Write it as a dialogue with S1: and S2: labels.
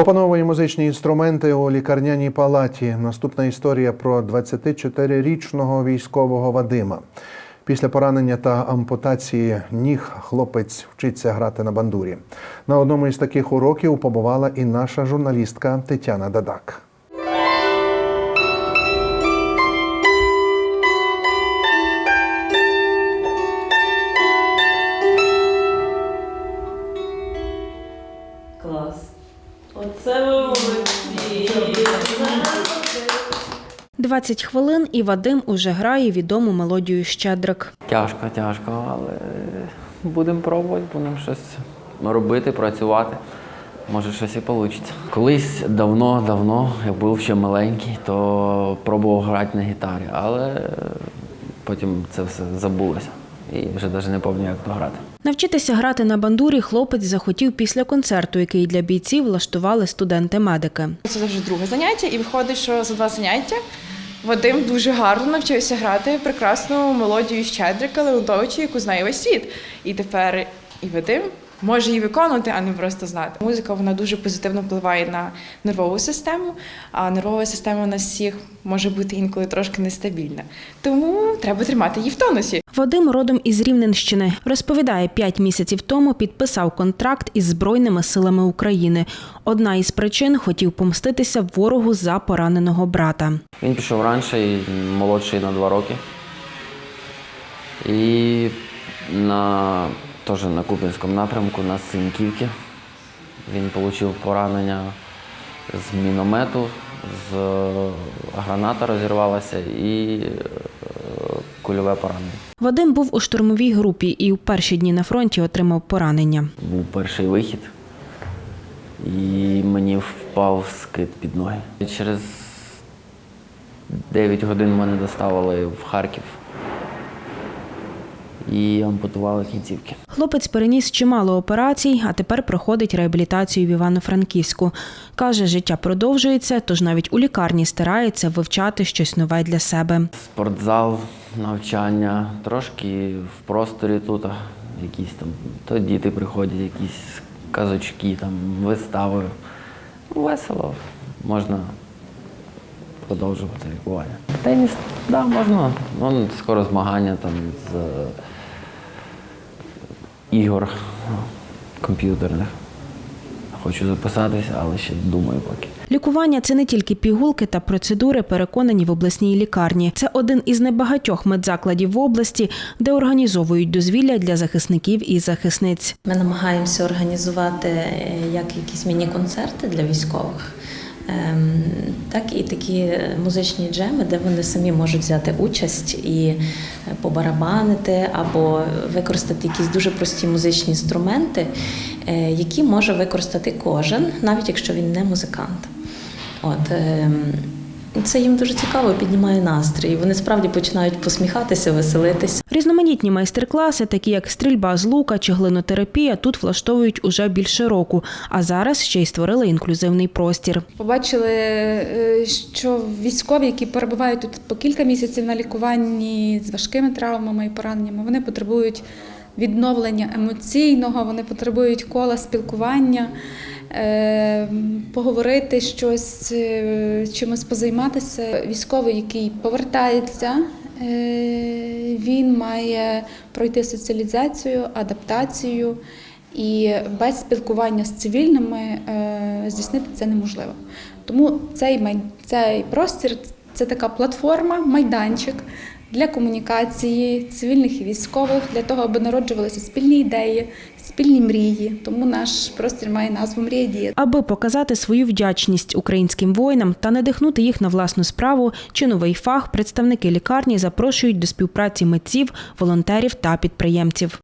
S1: Опановує музичні інструменти у лікарняній палаті. Наступна історія про 24-річного військового Вадима. Після поранення та ампутації ніг хлопець вчиться грати на бандурі. На одному із таких уроків побувала і наша журналістка Тетяна Дадак.
S2: 20 хвилин і Вадим уже грає відому мелодію Щедрик.
S3: Тяжко, тяжко, але будемо пробувати, будемо щось робити, працювати. Може, щось і вийде. Колись давно-давно, я був ще маленький, то пробував грати на гітарі, але потім це все забулося. І вже навіть не пам'ятаю, як то грати.
S2: Навчитися грати на бандурі хлопець захотів після концерту, який для бійців влаштували студенти-медики.
S4: Це вже друге заняття, і виходить, що за два заняття Вадим дуже гарно навчився грати прекрасну мелодію Щедрика Леонтовича, яку знає весь світ. І тепер і Вадим може її виконувати, а не просто знати. Музика вона дуже позитивно впливає на нервову систему, а нервова система у нас всіх може бути інколи трошки нестабільна. Тому треба тримати її в тонусі.
S2: Вадим родом із Рівненщини. Розповідає, п'ять місяців тому підписав контракт із Збройними силами України. Одна із причин хотів помститися ворогу за пораненого брата.
S3: Він пішов раніше, молодший на два роки. І на, теж на Куп'янському напрямку, на Синьківці. Він отримав поранення з міномету, з граната розірвалася і е, кульове поранення.
S2: Вадим був у штурмовій групі і у перші дні на фронті отримав поранення.
S3: Був перший вихід, і мені впав скид під ноги. Через 9 годин мене доставили в Харків і ампутували кінцівки.
S2: Хлопець переніс чимало операцій, а тепер проходить реабілітацію в Івано-Франківську. Каже, життя продовжується, тож навіть у лікарні старається вивчати щось нове для себе.
S3: Спортзал, навчання, трошки в просторі тут, якісь там, то діти приходять, якісь казочки, там, вистави. Ну, Весело, можна продовжувати лікування. Теніс, так, да, можна. Вон скоро змагання там з ігор комп'ютерних. Хочу записатися, але ще думаю поки.
S2: Лікування це не тільки пігулки та процедури, переконані в обласній лікарні. Це один із небагатьох медзакладів в області, де організовують дозвілля для захисників і захисниць.
S5: Ми намагаємося організувати е, як якісь міні-концерти для військових, так і такі музичні джеми, де вони самі можуть взяти участь і е, побарабанити або використати якісь дуже прості музичні інструменти, е, які може використати кожен, навіть якщо він не музикант. От, ем, це їм дуже цікаво, піднімає настрій. Вони справді починають посміхатися, веселитися.
S2: Різноманітні майстер-класи, такі як стрільба з лука чи глинотерапія, тут влаштовують уже більше року. А зараз ще й створили інклюзивний простір.
S6: Побачили, е, що військові, які перебувають тут по кілька місяців на лікуванні з важкими травмами і пораненнями, вони потребують відновлення емоційного, вони потребують кола спілкування, поговорити щось, е, чимось позайматися. Військовий, який повертається, е, він має пройти соціалізацію, адаптацію. І без спілкування з цивільними е, здійснити це неможливо. Тому цей цей простір це така платформа, майданчик для комунікації цивільних і військових, для того, аби народжувалися спільні ідеї, спільні мрії. Тому наш простір має назву Мрія дія,
S2: Аби показати свою вдячність українським воїнам та надихнути їх на власну справу чи новий фах, представники лікарні запрошують до співпраці митців, волонтерів та підприємців.